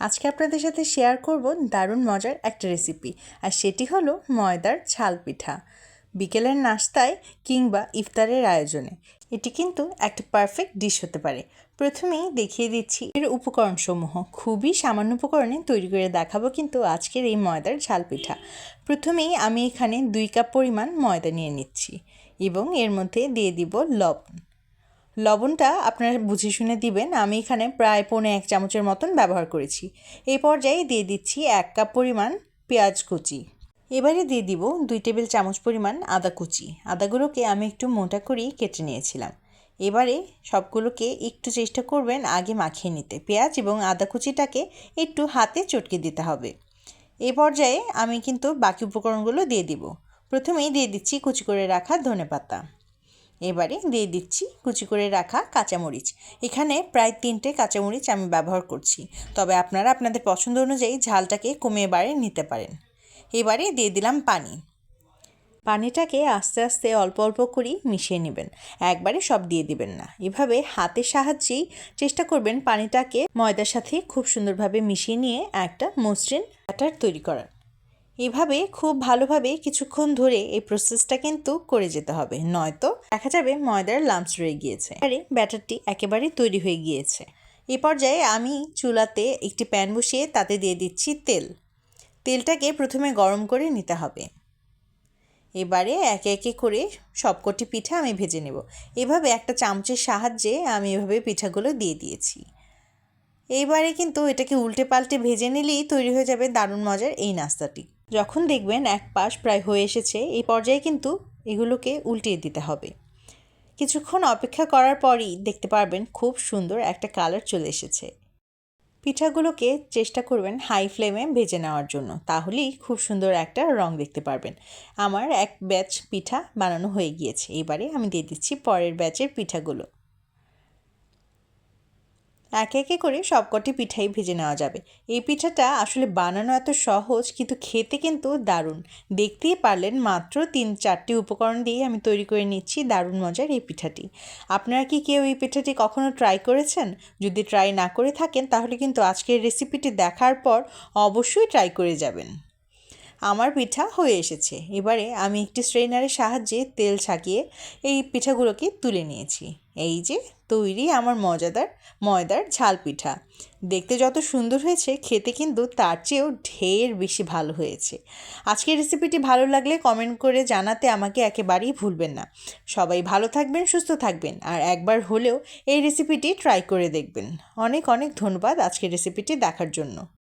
আজকে আপনাদের সাথে শেয়ার করব দারুণ মজার একটা রেসিপি আর সেটি হলো ময়দার ঝাল পিঠা। বিকেলের নাস্তায় কিংবা ইফতারের আয়োজনে। এটি কিন্তু একটা পারফেক্ট ডিশ হতে পারে। প্রথমেই দেখিয়ে দিচ্ছি এর উপকরণসমূহ। খুবই সামান্য উপকরণে তৈরি করে দেখাবো কিন্তু আজকের এই ময়দার ঝাল পিঠা। প্রথমেই আমি এখানে দুই কাপ পরিমাণ ময়দা নিয়ে নিচ্ছি এবং এর মধ্যে দিয়ে দিব লবণ। লবণটা আপনারা বুঝে শুনে দিবেন। আমি এখানে প্রায় পৌনে এক চামচের মতন ব্যবহার করেছি। এই পর্যায়ে দিয়ে দিচ্ছি এক কাপ পরিমাণ পেঁয়াজ কুচি। এবারে দিয়ে দিব দুই টেবিল চামচ পরিমাণ আদা কুচি। আদাগুলোকে আমি একটু মোটা করেই কেটে নিয়েছিলাম। এবারে সবগুলোকে একটু চেষ্টা করবেন আগে মাখিয়ে নিতে। পেঁয়াজ এবং আদা কুচিটাকে একটু হাতে চটকে দিতে হবে। এই পর্যায়ে আমি কিন্তু বাকি উপকরণগুলো দিয়ে দিব। প্রথমেই দিয়ে দিচ্ছি কুচি করে রাখা ধনে পাতা এবারে দিয়ে দিচ্ছি কুচি করে রাখা কাঁচামরিচ। এখানে প্রায় তিনটে কাঁচামরিচ আমি ব্যবহার করছি। তবে আপনারা আপনাদের পছন্দ অনুযায়ী ঝালটাকে কমিয়ে বাড়িয়ে নিতে পারেন। এবারে দিয়ে দিলাম পানি। পানিটাকে আস্তে আস্তে অল্প অল্প করেই মিশিয়ে নেবেন। একবারে সব দিয়ে দিবেন না। এভাবে হাতের সাহায্যেই চেষ্টা করবেন পানিটাকে ময়দার সাথে খুব সুন্দরভাবে মিশিয়ে নিয়ে একটা মসৃণ ব্যাটার তৈরি করার। এভাবে খুব ভালোভাবে কিছুক্ষণ ধরে এই প্রসেসটা কিন্তু করে যেতে হবে। নয়তো দেখা যাবে ময়দার লাম্পস রয়ে গিয়েছে। আরে ব্যাটারটি একেবারে তৈরি হয়ে গিয়েছে। এ পর্যায়ে আমি চুলাতে একটি প্যান বসিয়ে তাতে দিয়ে দিচ্ছি তেল। তেলটাকে প্রথমে গরম করে নিতে হবে। এবারে একে একে করে সবকটি পিঠা আমি ভেজে নেব। এভাবে একটা চামচের সাহায্যে আমি এভাবে পিঠাগুলো দিয়ে দিয়েছি। এইবারে কিন্তু এটাকে উল্টে পাল্টে ভেজে নিলেই তৈরি হয়ে যাবে দারুণ মজার এই নাস্তাটি। যখন দেখবেন এক পাশ প্রায় হয়ে এসেছে এই পর্যায়ে কিন্তু এগুলোকে উল্টিয়ে দিতে হবে। কিছুক্ষণ অপেক্ষা করার পরই দেখতে পারবেন খুব সুন্দর একটা কালার চলে এসেছে। পিঠাগুলোকে চেষ্টা করবেন হাই ফ্লেমে ভেজে নেওয়ার জন্য, তাহলেই খুব সুন্দর একটা রং দেখতে পারবেন। আমার এক ব্যাচ পিঠা বানানো হয়ে গিয়েছে, এবারে আমি দিয়ে দিচ্ছি পরের ব্যাচের পিঠাগুলো। একে একে করে সবকটি পিঠাই ভেজে নেওয়া যাবে। এই পিঠাটা আসলে বানানো এত সহজ, কিন্তু খেতে কিন্তু দারুণ। দেখতেই পারলেন, মাত্র তিন চারটি উপকরণ দিয়ে আমি তৈরি করে নিচ্ছি দারুণ মজার এই পিঠাটি। আপনারা কি কেউ এই পিঠাটি কখনো ট্রাই করেছেন? যদি ট্রাই না করে থাকেন, তাহলে কিন্তু আজকের রেসিপিটি দেখার পর অবশ্যই ট্রাই করে যাবেন। আমার পিঠা হয়ে এসেছে। এবারে আমি একটি স্ট্রেনারের সাহায্যে তেল ছাকিয়ে এই পিঠাগুলোকে তুলে নিয়েছি। এই যে, তৈরি আমার মজাদার, ময়দার ঝাল পিঠা। দেখতে যত সুন্দর হয়েছে, খেতে কিন্তু তার চেয়েও ঢের বেশি ভালো হয়েছে। আজকের রেসিপিটি ভালো লাগলে কমেন্ট করে জানাতে আমাকে একেবারেই ভুলবেন না। সবাই ভালো থাকবেন, সুস্থ থাকবেন, আর একবার হলেও এই রেসিপিটি ট্রাই করে দেখবেন। অনেক অনেক ধন্যবাদ আজকের রেসিপিটি দেখার জন্য।